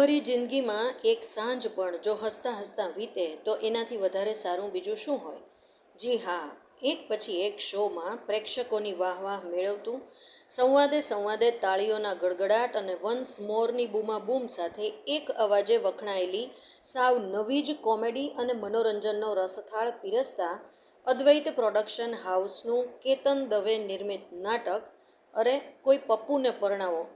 ભાગભરી જિંદગીમાં એક સાંજ પણ જો હસતા હસતા વીતે, તો એનાથી વધારે સારું બીજું શું હોય? જી હા, એક પછી એક શોમાં પ્રેક્ષકોની વાહ વાહ મેળવતું, સંવાદે સંવાદે તાળીઓના ગડગડાટ અને વન્સ મોરની બૂમાબૂમ સાથે એક અવાજે વખણાયેલી સાવ નવી જ કોમેડી અને મનોરંજનનો રસથાળ પીરસતા અદ્વૈત પ્રોડક્શન હાઉસનું કેતન દવે નિર્મિત નાટક, અરે, કોઈ પપ્પુને પરણાવો.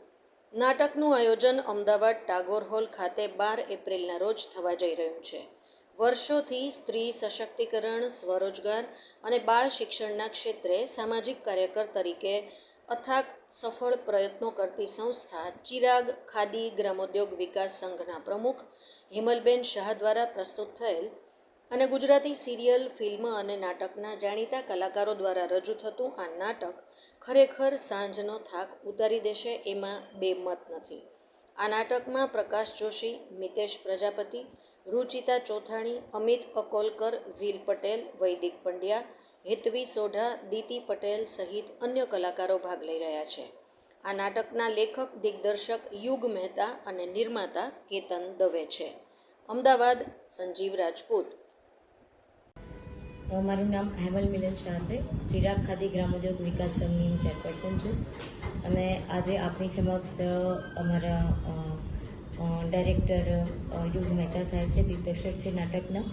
નાટકનું આયોજન અમદાવાદ ટાગોર હોલ ખાતે બાર એપ્રિલના રોજ થવા જઈ રહ્યું છે. વર્ષોથી સ્ત્રી સશક્તિકરણ, સ્વરોજગાર અને બાળ શિક્ષણના ક્ષેત્રે સામાજિક કાર્યકર તરીકે અથાગ સફળ પ્રયત્નો કરતી સંસ્થા ચિરાગ ખાદી ગ્રામોદ્યોગ વિકાસ સંઘના પ્રમુખ હિમલબેન શાહ દ્વારા પ્રસ્તુત થયેલ અને ગુજરાતી સિરિયલ, ફિલ્મ અને નાટકના જાણીતા કલાકારો દ્વારા રજૂ થતું આ નાટક ખરેખર સાંજનો થાક ઉતારી દેશે એમાં બે મત નથી. આ નાટકમાં પ્રકાશ જોશી, મિતેશ પ્રજાપતિ, રુચિતા ચોથાણી, અમિત અકોલકર, ઝીલ પટેલ, વૈદિક પંડ્યા, હેતવી સોઢા, દીતિ પટેલ સહિત અન્ય કલાકારો ભાગ લઈ રહ્યા છે. આ નાટકના લેખક, દિગ્દર્શક યુગ મહેતા અને નિર્માતા કેતન દવે છે. અમદાવાદ, સંજીવ રાજપૂત. મારું નામ હેમલ મિલન શાહ છે. ચિરાગ ખાદી ગ્રામોદ્યોગ વિકાસ સંઘની હું ચેરપર્સન છું. અને આજે આપની સમક્ષ અમારા ડાયરેક્ટર યુગ મહેતા સાહેબ છે, દિગ્દર્શક છે નાટકના,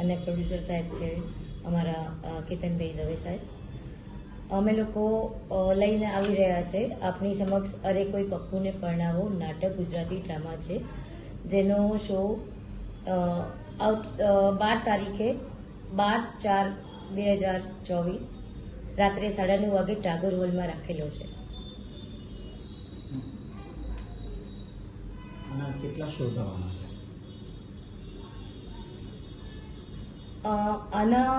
અને પ્રોડ્યુસર સાહેબ છે અમારા કેતનભાઈ દવે સાહેબ. અમે લોકો લઈને આવી રહ્યા છે. આપની સમક્ષ અરે કોઈ પપ્પુને પરણાવો, નાટક ગુજરાતી ડ્રામા છે. જેનો શો બાર તારીખે બાર ચાર બે હજાર ચોવીસ રાત્રે સાડા નવ વાગે ટાગોર હોલમાં રાખેલો છે. આના કેટલા શો થવાના છે આના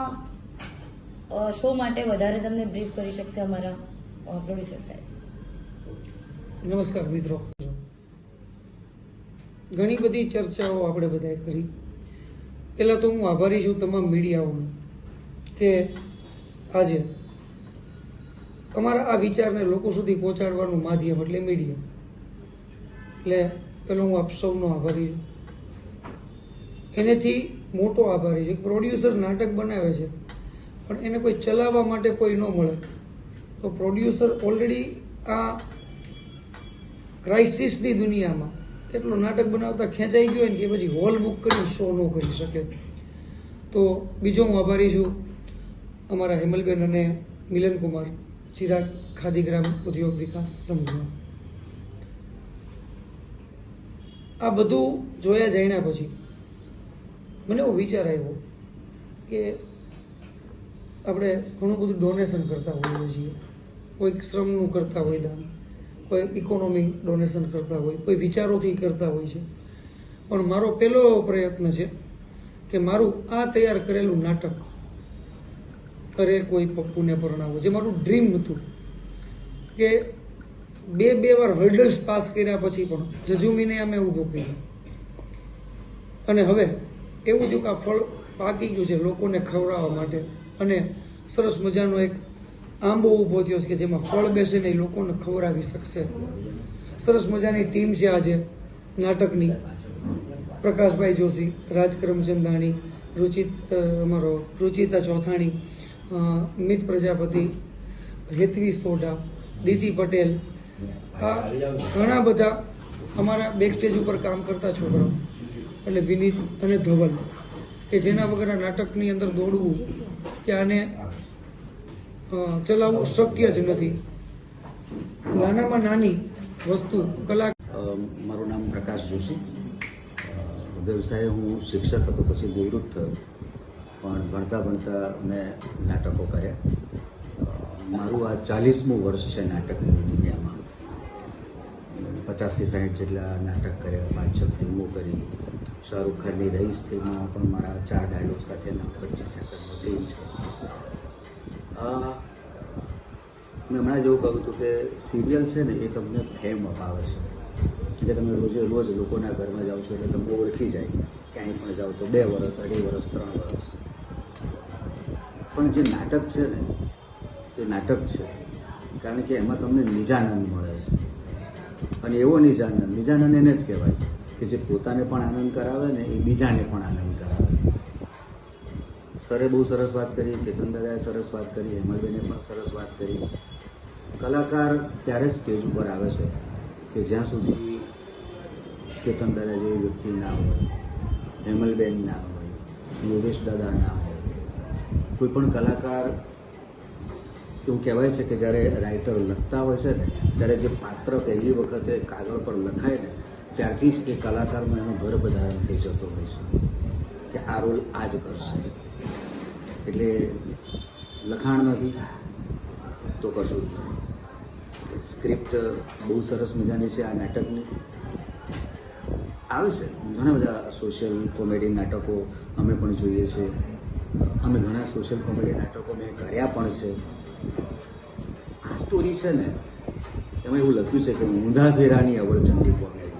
શો માટે વધારે તમને બ્રીફ કરી શકશે અમારા પ્રોડ્યુસર સાહેબ. નમસ્કાર મિત્રો. ઘણી બધી ચર્ચાઓ આપણે બધાએ કરી. પહેલાં તો હું આભારી છું તમામ મીડિયાઓનો કે આજે અમારા આ વિચારને લોકો સુધી પહોંચાડવાનું માધ્યમ એટલે મીડિયા. એટલે પેલો હું આપ સૌનો આભારી છું. એનેથી મોટો આભારી છું. પ્રોડ્યુસર નાટક બનાવે છે, પણ એને કોઈ ચલાવવા માટે કોઈ ન મળે. તો પ્રોડ્યુસર ઓલરેડી આ ક્રાઇસિસની દુનિયામાં એટલો નાટક બનાવતા ખેંચાઈ ગયો હોય ને કે પછી હોલ બુક કરી શો ન કરી શકે. તો બીજો હું આભારી છું. અમારા હેમલબેન અને મિલનકુમાર ચિરાગ ખાદીગ્રામ ઉદ્યોગ વિકાસ સંઘનો. આ બધું જોયા જાણ્યા પછી મને એવો વિચાર આવ્યો કે આપણે ઘણું બધું ડોનેશન કરતા હોઈએ છીએ. કોઈક શ્રમનું કરતા હોય દાન. કોઈ ઇકોનોમી ડોનેશન કરતા હોય, કોઈ વિચારોથી કરતા હોય છે. પણ મારો પહેલો પ્રયત્ન છે કે મારું આ તૈયાર કરેલું નાટક અરે કોઈ પપ્પુને પરણાવો. જે મારું ડ્રીમ હતું કે બે બે વાર હર્ડલ્સ પાસ કર્યા પછી પણ જજુમીને અમે ઊભો કર્યો. અને હવે એવું થયું કે આ ફળ પાકી ગયું છે લોકોને ખવડાવવા માટે. અને સરસ મજાનો એક આંબો ઊભો થયો છે કે જેમાં ફળ બેસે ને એ લોકોને ખવડાવી શકશે. સરસ મજાની ટીમ છે આજે, નાટકની. પ્રકાશભાઈ જોશી રાજ કરમચંદાણી રુચિત અમારો રુચિતા ચોથાણી મિત પ્રજાપતિ, હેતવી સોઢા દીતિ પટેલ, આ ઘણા બધા અમારા બેક સ્ટેજ ઉપર કામ કરતા છોકરાઓ એટલે વિનીત અને ધવલ, કે જેના વગર નાટકની અંદર દોડવું, કે આને ચલાવવું શક્ય જ નથી. નાનામાં નાની વસ્તુ કલા મારું નામ પ્રકાશ જોશી. વ્યવસાય હું શિક્ષક હતો, પછી નિવૃત્ત થયો. પણ ભણતા ભણતા મેં નાટકો કર્યા. મારું આ ચાલીસમું વર્ષ છે નાટકની દુનિયામાં. પચાસથી સાઠ જેટલા નાટક કર્યા પાંચ છ ફિલ્મો કરી. શાહરૂખ ખાનની રહીશ ફિલ્મમાં પણ મારા ચાર ડાયલોગ સાથેના પચીસ સેકન્ડનો સીન છે. અ, મેં હમણાં જેવું કહ્યું હતું કે સિરિયલ છે ને એ તમને ફેમ અપાવે છે. એટલે તમે રોજે રોજ લોકોના ઘરમાં જાઓ છો એટલે તમને ઓળખી જાય ક્યાંય પણ જાઓ તો બે વર્ષ અઢી વર્ષ ત્રણ વર્ષ પણ જે નાટક છે ને એ નાટક છે કારણ કે એમાં તમને નિજાનંદ મળે છે. અને એવો નિજાનંદ નિજાનંદ એને જ કહેવાય કે જે પોતાને પણ આનંદ કરાવે ને એ બીજાને પણ આનંદ કરાવે. સરે બહુ સરસ વાત કરી, કેતન દાદાએ સરસ વાત કરી, હેમલબેને પણ સરસ વાત કરી. કલાકાર ત્યારે જ સ્ટેજ ઉપર આવે છે કે જ્યાં સુધી કેતન દાદા જેવી વ્યક્તિ ના હોય, હેમલબેન ના હોય, યોગેશ દાદા ના હોય. કોઈ પણ કલાકાર એવું કહેવાય છે કે જ્યારે રાઇટર લખતા હોય છે ને, ત્યારે જે પાત્ર પહેલી વખતે કાગળ પર લખાય ને, ત્યારથી જ એ કલાકારમાં એનો ગર્ભ ધારણ થઈ જતો હોય છે કે આ રોલ આ જ કરશે. એટલે લખાણ નથી. તો કશું જ નથી સ્ક્રિપ્ટ બહુ સરસ મજાની છે આ નાટકની. આવે છે. ઘણા બધા સોશિયલ કોમેડી નાટકો અમે પણ જોઈએ છીએ અમે ઘણા સોશિયલ કોમેડી નાટકો મેં કર્યા પણ છે. આ સ્ટોરી છે ને, એમાં એવું લખ્યું છે કે ઊંધા ફેરાની અવળચંડી કોમેડી.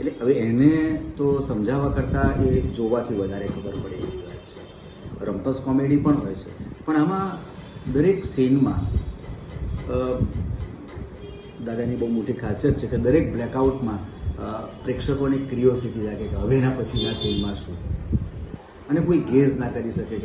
એટલે હવે એને તો સમજાવવા કરતાં એ જોવાથી વધારે ખબર પડે એવી વાત છે. રમપસ કોમેડી પણ હોય છે. પણ આમાં દરેક સીનમાં દાદાની બહુ મોટી ખાસિયત છે કે દરેક બ્લેકઆઉટમાં પ્રેક્ષકોને ક્રિયોસિટી લાગે કે હવે એના પછીના સીનમાં શું? અને કોઈ ગેઝ ના કરી શકે